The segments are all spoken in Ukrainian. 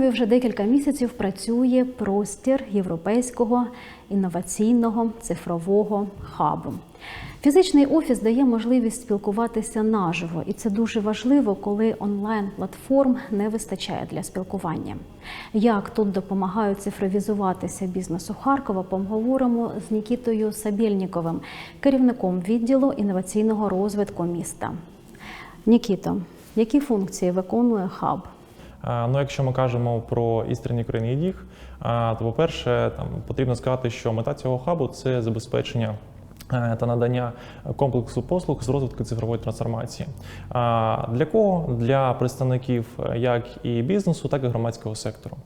Харкові вже декілька місяців працює простір європейського інноваційного цифрового хабу. Фізичний офіс дає можливість спілкуватися наживо, і це дуже важливо, коли онлайн-платформ не вистачає для спілкування. Як тут допомагають цифровізуватися бізнесу Харкова, поговоримо з Нікітою Сабєльніковим, керівником відділу інноваційного розвитку міста. Нікіто, які функції виконує хаб? А, Ну, якщо ми кажемо про істинні країни діг, то по-перше, там потрібно сказати, що мета цього хабу це забезпечення. е, Та надання комплексу послуг з розвитку цифрової трансформації. Для кого? Для представників е, як і бізнесу, так і громадського сектору.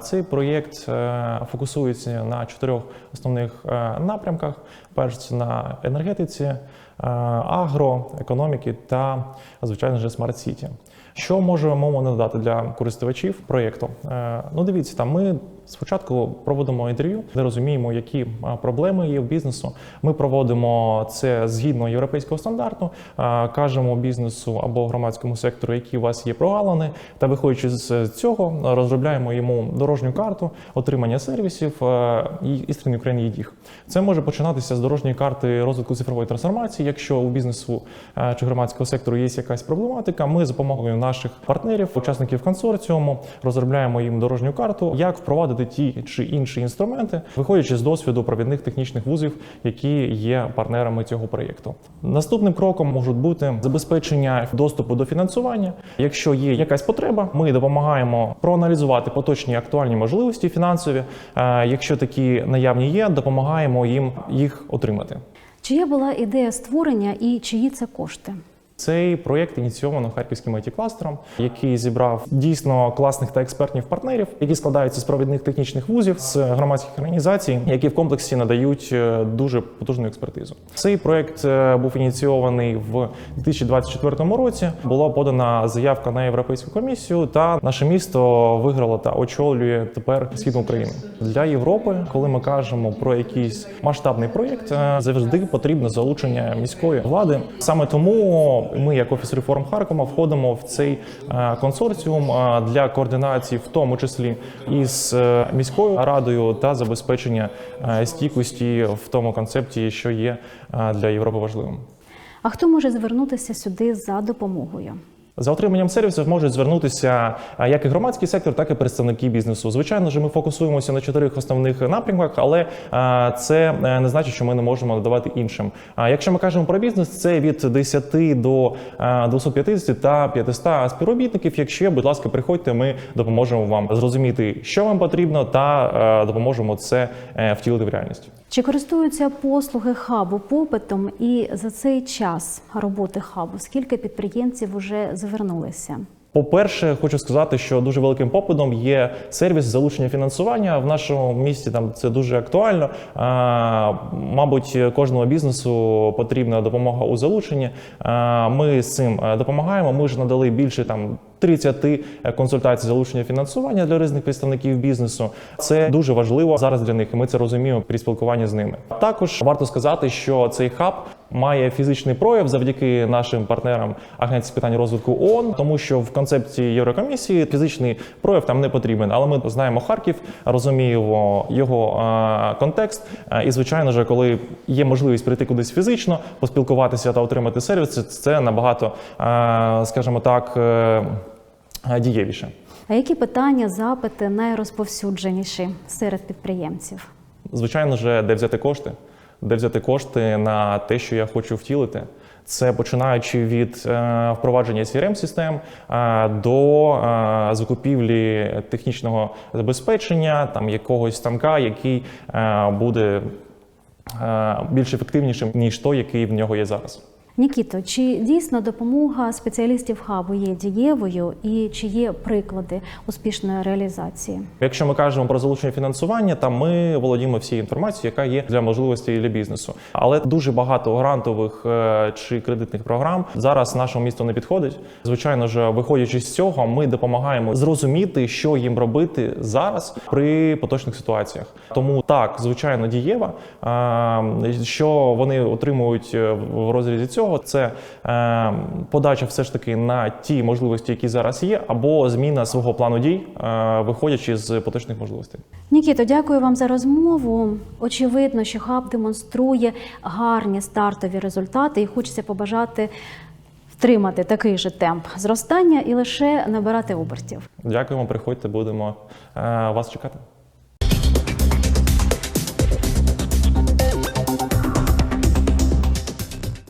Цей проєкт е, фокусується на чотирьох основних е, напрямках: перш на енергетиці, е, агро, економіки та, звичайно ж, смарт-сіті. Що можемо надати для користувачів проєкту? Е, Ну, дивіться, там ми спочатку проводимо інтерв'ю, де розуміємо, які е, проблеми є в бізнесу. Ми проводимо це згідно європейського стандарту, кажемо бізнесу або громадському сектору, які у вас є прогалини, та виходячи з цього, розробляємо йому дорожню карту отримання сервісів і істинної України їх. Це може починатися з дорожньої карти розвитку цифрової трансформації. Якщо у бізнесу е, чи громадського сектору є якась проблематика, ми з допомогою наших партнерів, учасників консорціуму, розробляємо їм дорожню карту, як впровадити ті чи інші інструменти, виходячи з досвіду провідних технічних вузів, які є партнерами цього проєкту. Наступним кроком можуть бути забезпечення доступу до фінансування. Якщо є якась потреба, ми допомагаємо проаналізувати поточні актуальні можливості фінансові. Е, Якщо такі наявні є, допомагаємо їм їх отримати. Чия була ідея створення і чиї це кошти? Цей проєкт ініційовано харківським it кластером який зібрав дійсно класних та експертних партнерів, які складаються з провідних технічних вузів з громадських організацій, які в комплексі надають е, дуже потужну експертизу. Цей проєкт е, був ініційований в 2024 році. Була подана заявка на європейську комісію, та наше місто виграло та очолює тепер східну Україну для Європи. Коли ми кажемо про якийсь масштабний проєкт, е, завжди потрібно залучення міської влади. Саме тому ми, як офіс реформ Харкова, входимо в цей е, консорціум е, для координації, в тому числі із е, міською радою та забезпечення стійкості в тому концепті, що є для Європи важливим. А хто може звернутися сюди за допомогою? За отриманням сервісів можуть звернутися як і громадський сектор, так і представники бізнесу. Звичайно ж, ми фокусуємося на чотирьох основних напрямках, але це е, не значить, що ми не можемо надавати іншим. А якщо ми кажемо про бізнес, це від 10 до а, 250 та 500 співробітників. Якщо, будь ласка, приходьте, ми допоможемо вам зрозуміти, що вам потрібно, та е, допоможемо це е, втілити в реальність. Чи користуються послуги хабу попитом і за цей час роботи хабу скільки підприємців вже звернулися? По-перше, хочу сказати, що дуже великим попитом є сервіс залучення фінансування в нашому місті. Там це дуже актуально. А, мабуть, кожному бізнесу потрібна допомога у залученні. А, ми з цим е, допомагаємо. Ми ж надали більше там. 30 консультацій залучення фінансування для різних представників бізнесу це дуже важливо зараз для них, і ми це розуміємо при спілкуванні з ними. Також варто сказати, що цей хаб має фізичний прояв завдяки нашим партнерам Агенції з питань розвитку ООН, тому що в концепції Єврокомісії фізичний прояв там не потрібен. Але ми знаємо Харків, розуміємо його е, контекст. Е, І звичайно ж, коли є можливість прийти кудись фізично, поспілкуватися та отримати сервіс, це, набагато, е, скажімо так, дієвіше. А які питання, запити найрозповсюдженіші серед підприємців? Звичайно ж, де взяти кошти, де взяти кошти на те, що я хочу втілити. Це починаючи від е, впровадження crm систем е, до е, закупівлі технічного забезпечення, там якогось станка, який буде більш ефективнішим ніж той, який в нього є зараз. Нікіто, чи дійсно допомога спеціалістів хабу є дієвою і чи є приклади успішної реалізації? Якщо ми кажемо про залучення фінансування, там ми володіємо всією інформацією, яка є для можливості для бізнесу. Але дуже багато грантових е, чи кредитних програм зараз нашому місту не підходить. Звичайно ж, виходячи з цього, ми допомагаємо зрозуміти, що їм робити зараз при поточних ситуаціях. Тому так, звичайно, дієва, е, що вони отримують е, в розрізі цього. Цього це е, подача все ж таки на ті можливості, які зараз є, або зміна свого плану дій, е, виходячи з поточних можливостей. Нікіто, дякую вам за розмову. Очевидно, що хаб демонструє гарні стартові результати, і хочеться побажати втримати такий же темп зростання і лише набирати обертів. Дякуємо, приходьте, будемо е, вас чекати.